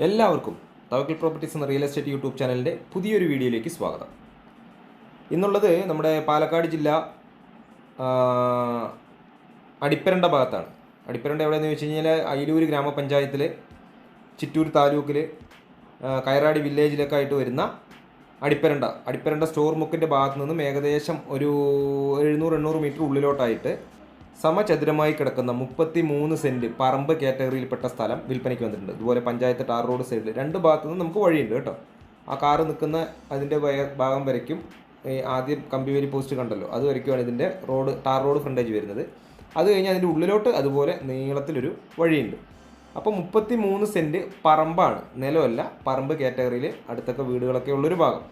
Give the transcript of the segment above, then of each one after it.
എല്ലാവർക്കും തവക്കൽ പ്രോപ്പർട്ടീസ് എന്ന real estate YouTube ചാനലിന്റെ പുതിയൊരു വീഡിയോയിലേക്ക് സ്വാഗതം. ഇന്നുള്ളത് നമ്മുടെ പാലക്കാട് ജില്ല അടിപ്പരണ്ട ഭാഗത്താണ്. അടിപ്പരണ്ട എവിടെയെന്ന് വെച്ച് കഴിഞ്ഞാൽ അയിലൂർ ഗ്രാമപഞ്ചായത്തിൽ ചിറ്റൂർ താലൂക്കിൽ കയറാടി വില്ലേജിലൊക്കെ ആയിട്ട് വരുന്ന അടിപ്പരണ്ട. അടിപ്പരണ്ട സ്റ്റോർ മുക്കിന്റെ ഭാഗത്ത് നിന്നും ഏകദേശം ഒരു എഴുന്നൂറ് എണ്ണൂറ് മീറ്റർ ഉള്ളിലോട്ടായിട്ട് സമചതുരമായി കിടക്കുന്ന മുപ്പത്തി മൂന്ന് സെന്റ് പറമ്പ് കാറ്റഗറിയിൽപ്പെട്ട സ്ഥലം വിൽപ്പനയ്ക്ക് വന്നിട്ടുണ്ട്. ഇതുപോലെ പഞ്ചായത്ത് ടാർ റോഡ് സൈഡിൽ രണ്ട് ഭാഗത്തു നിന്ന് നമുക്ക് വഴിയുണ്ട് കേട്ടോ. ആ കാറ് നിൽക്കുന്ന അതിന്റെ ഭാഗം വരയ്ക്കും. ആദ്യം കമ്പിവേലി പോസ്റ്റ് കണ്ടല്ലോ. അത് വരയ്ക്കുമാണ് ഇതിന്റെ റോഡ് ടാർ റോഡ് ഫ്രണ്ടേജ് വരുന്നത്. അത് കഴിഞ്ഞ് അതിന്റെ ഉള്ളിലോട്ട് അതുപോലെ നീളത്തിലൊരു വഴിയുണ്ട്. അപ്പോൾ മുപ്പത്തി മൂന്ന് സെന്റ് പറമ്പാണ്. നിലമല്ല പറമ്പ് കാറ്റഗറിയിൽ അടുത്തൊക്കെ വീടുകളൊക്കെ ഉള്ളൊരു ഭാഗം.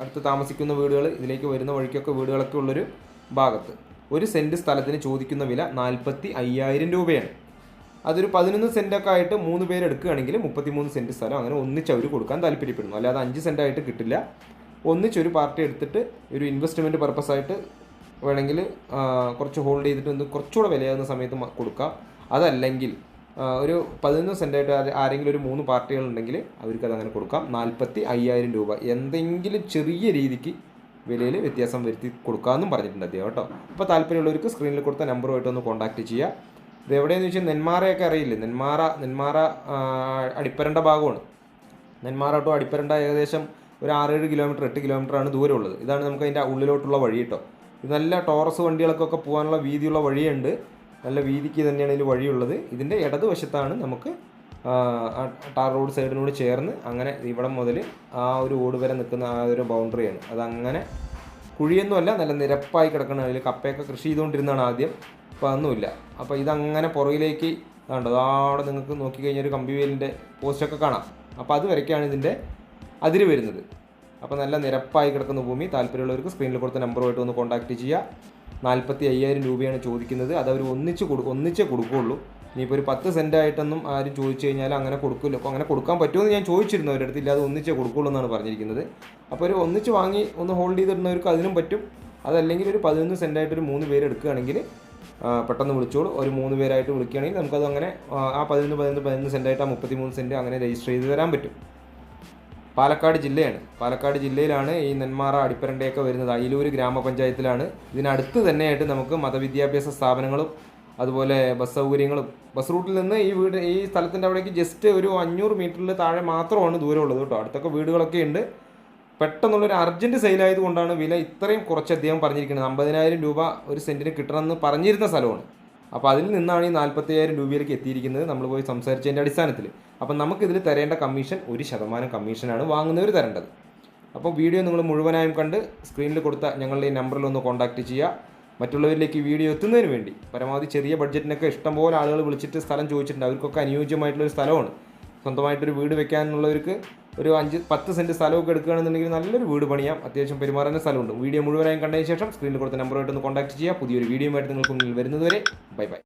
അടുത്ത് താമസിക്കുന്ന വീടുകൾ ഇതിലേക്ക് വരുന്ന വഴിക്കൊക്കെ വീടുകളൊക്കെ ഉള്ളൊരു ഭാഗത്ത്. ഒരു സെന്റ് സ്ഥലത്തിന് ചോദിക്കുന്ന വില നാൽപ്പത്തി അയ്യായിരം രൂപയാണ്. അതൊരു പതിനൊന്ന് സെന്റൊക്കെ ആയിട്ട് മൂന്ന് പേര് എടുക്കുകയാണെങ്കിൽ മുപ്പത്തിമൂന്ന് സെന്റ് സ്ഥലം. അങ്ങനെ ഒന്നിച്ച് അവർ കൊടുക്കാൻ താല്പര്യപ്പെടുന്നു. അല്ലാതെ അഞ്ച് സെന്റായിട്ട് കിട്ടില്ല. ഒന്നിച്ചൊരു പാർട്ടി എടുത്തിട്ട് ഒരു ഇൻവെസ്റ്റ്മെന്റ് പർപ്പസ് ആയിട്ട് വേണമെങ്കിൽ കുറച്ച് ഹോൾഡ് ചെയ്തിട്ട് ഒന്ന് കുറച്ചുകൂടെ വിലയാകുന്ന സമയത്ത് മ- കൊടുക്കാം. അതല്ലെങ്കിൽ ഒരു പതിനൊന്ന് സെന്റായിട്ട് ആരെ- ആരെങ്കിലും ഒരു മൂന്ന് പാർട്ടികളുണ്ടെങ്കിൽ അവർക്ക് അതങ്ങനെ കൊടുക്കാം. നാൽപ്പത്തി അയ്യായിരം രൂപ. എന്തെങ്കിലും ചെറിയ രീതിക്ക് വിലയിൽ വ്യത്യാസം വരുത്തി കൊടുക്കാമെന്നും പറഞ്ഞിട്ടുണ്ട് അദ്ദേഹം കേട്ടോ. അപ്പോൾ താല്പര്യമുള്ളവർക്ക് സ്ക്രീനിൽ കൊടുത്ത നമ്പറുമായിട്ട് ഒന്ന് കോൺടാക്റ്റ് ചെയ്യുക. ഇത് എവിടെയെന്ന് വെച്ചാൽ നെന്മാറയൊക്കെ അറിയില്ലേ? നെന്മാറ നെന്മാറ അടിപ്പരണ്ട ഭാഗമാണ്. നെന്മാറ ടു അടിപ്പരണ്ട ഏകദേശം ഒരു ആറേഴ് കിലോമീറ്റർ എട്ട് കിലോമീറ്റർ ആണ് ദൂരമുള്ളത്. ഇതാണ് നമുക്ക് അതിന്റെ ഉള്ളിലോട്ടുള്ള വഴി കേട്ടോ. ഇത് നല്ല ടോറസ് വണ്ടികൾക്കൊക്കെ പോകാനുള്ള വീതിയുള്ള വഴിയുണ്ട്. നല്ല വീതിക്ക് തന്നെയാണ് ഇതിൽ വഴിയുള്ളത്. ഇതിന്റെ ഇടതുവശത്താണ് നമുക്ക് ടാർ റോഡ് സൈഡിനോട് ചേർന്ന് അങ്ങനെ ഇവിടെ മുതൽ ആ ഒരു ഓട് വരെ നിൽക്കുന്ന ആ ഒരു ബൗണ്ടറിയാണ് അതങ്ങനെ കുഴിയൊന്നുമല്ല നല്ല നിരപ്പായി കിടക്കുന്ന അതിൽ കപ്പയൊക്കെ കൃഷി ചെയ്തുകൊണ്ടിരുന്നതാണ് ആദ്യം. അപ്പോൾ അതൊന്നുമില്ല. അപ്പോൾ ഇതങ്ങനെ പുറകിലേക്ക് കണ്ടോ? അവിടെ നിങ്ങൾക്ക് നോക്കിക്കഴിഞ്ഞാൽ ഒരു കമ്പിവേലിന്റെ പോസ്റ്റൊക്കെ കാണാം. അപ്പോൾ അത് വരയ്ക്കാണ് ഇതിന്റെ അതിര് വരുന്നത്. അപ്പോൾ നല്ല നിരപ്പായി കിടക്കുന്ന ഭൂമി. താല്പര്യമുള്ളവർക്ക് സ്ക്രീനിൽ കൊടുത്ത നമ്പറുമായിട്ട് ഒന്ന് കോൺടാക്റ്റ് ചെയ്യുക. നാൽപ്പത്തി അയ്യായിരം രൂപയാണ് ചോദിക്കുന്നത്. അത് അവർ ഒന്നിച്ച് കൊടു ഒന്നിച്ചേ കൊടുക്കുകയുള്ളൂ. ഇനിയിപ്പോൾ ഒരു പത്ത് സെന്റ് ആയിട്ടൊന്നും ആരും ചോദിച്ചു കഴിഞ്ഞാൽ അങ്ങനെ കൊടുക്കില്ല. അപ്പോൾ അങ്ങനെ കൊടുക്കാൻ പറ്റുമെന്ന് ഞാൻ ചോദിച്ചിരുന്നു അവരുടെ അടുത്ത് ഇല്ലാതെ ഒന്നിച്ചേ കൊടുക്കുള്ളൂ എന്നാണ് പറഞ്ഞിരിക്കുന്നത്. അപ്പോൾ ഒരു ഒന്നിച്ച് വാങ്ങി ഒന്ന് ഹോൾഡ് ചെയ്തിടുന്നവർക്ക് അതിനും പറ്റും. അതല്ലെങ്കിൽ ഒരു പതിനൊന്ന് സെന്റായിട്ട് ഒരു മൂന്ന് പേര് എടുക്കുകയാണെങ്കിൽ പെട്ടെന്ന് വിളിച്ചോളൂ. ഒരു മൂന്ന് പേരായിട്ട് വിളിക്കുകയാണെങ്കിൽ നമുക്കത് അങ്ങനെ ആ, ആ പതിനൊന്ന് പതിനൊന്ന് പതിനൊന്ന് സെന്റായിട്ട് ആ മുപ്പത്തി മൂന്ന് സെന്റ് അങ്ങനെ രജിസ്റ്റർ ചെയ്ത് തരാൻ പറ്റും. പാലക്കാട് ജില്ലയാണ്. പാലക്കാട് ജില്ലയിലാണ് ഈ നെന്മാറ അടിപ്പരണ്ടയൊക്കെ വരുന്നത്. അയിലൂർ ഗ്രാമപഞ്ചായത്തിലാണ്. ഇതിനടുത്ത് തന്നെയായിട്ട് നമുക്ക് മതവിദ്യാഭ്യാസ സ്ഥാപനങ്ങളും അതുപോലെ ബസ് സൗകര്യങ്ങളും. ബസ് റൂട്ടിൽ നിന്ന് ഈ വീട് ഈ സ്ഥലത്തിന്റെ അവിടേക്ക് ജസ്റ്റ് ഒരു അഞ്ഞൂറ് മീറ്ററിൽ താഴെ മാത്രമാണ് ദൂരമുള്ളത് കേട്ടോ. അടുത്തൊക്കെ വീടുകളൊക്കെ ഉണ്ട്. പെട്ടെന്നുള്ളൊരു അർജന്റ് സെയിലായത് കൊണ്ടാണ് വില ഇത്രയും കുറച്ച് അദ്ദേഹം പറഞ്ഞിരിക്കുന്നത്. അമ്പതിനായിരം രൂപ ഒരു സെന്റിന് കിട്ടണമെന്ന് പറഞ്ഞിരുന്ന സ്ഥലമാണ്. അപ്പോൾ അതിൽ നിന്നാണ് ഈ നാൽപ്പത്തയ്യായിരം രൂപയിലേക്ക് എത്തിയിരിക്കുന്നത് നമ്മൾ പോയി സംസാരിച്ചതിന്റെ അടിസ്ഥാനത്തിൽ. അപ്പം നമുക്കിതിൽ തരേണ്ട കമ്മീഷൻ ഒരു ശതമാനം കമ്മീഷനാണ് വാങ്ങുന്നവർ തരേണ്ടത്. അപ്പോൾ വീഡിയോ നിങ്ങൾ മുഴുവനായും കണ്ട് സ്ക്രീനിൽ കൊടുത്ത ഞങ്ങളുടെ ഈ നമ്പറിൽ ഒന്ന് കോൺടാക്റ്റ് ചെയ്യുക. മറ്റുള്ളവരിലേക്ക് വീഡിയോ എത്തുന്നതിന് വേണ്ടി. പരമാവധി ചെറിയ ബഡ്ജറ്റിനൊക്കെ ഇഷ്ടംപോലെ ആളുകൾ വിളിച്ചിട്ട് സ്ഥലം ചോദിച്ചിട്ടുണ്ട്. അവർക്കൊക്കെ അനുയോജ്യമായിട്ടുള്ളൊരു സ്ഥലമാണ്. സ്വന്തമായിട്ടൊരു വീട് വെക്കാനുള്ളവർക്ക് ഒരു അഞ്ച് പത്ത് സെന്റ് സ്ഥലമൊക്കെ എടുക്കുകയാണെന്നുണ്ടെങ്കിൽ നല്ലൊരു വീട് പണിയാം. അത്യാവശ്യം പെരുമാറുന്ന സ്ഥലമുണ്ട്. വീഡിയോ മുഴുവനായും കണ്ടതിന് ശേഷം സ്ക്രീനിൽ കൊടുത്ത നമ്പറുമായിട്ട് ഒന്ന് കോൺടാക്ട് ചെയ്യുക. പുതിയൊരു വീഡിയോ ആയിട്ട് നിങ്ങൾക്ക് മുന്നിൽ വരുന്നതുവരെ ബൈ ബൈ.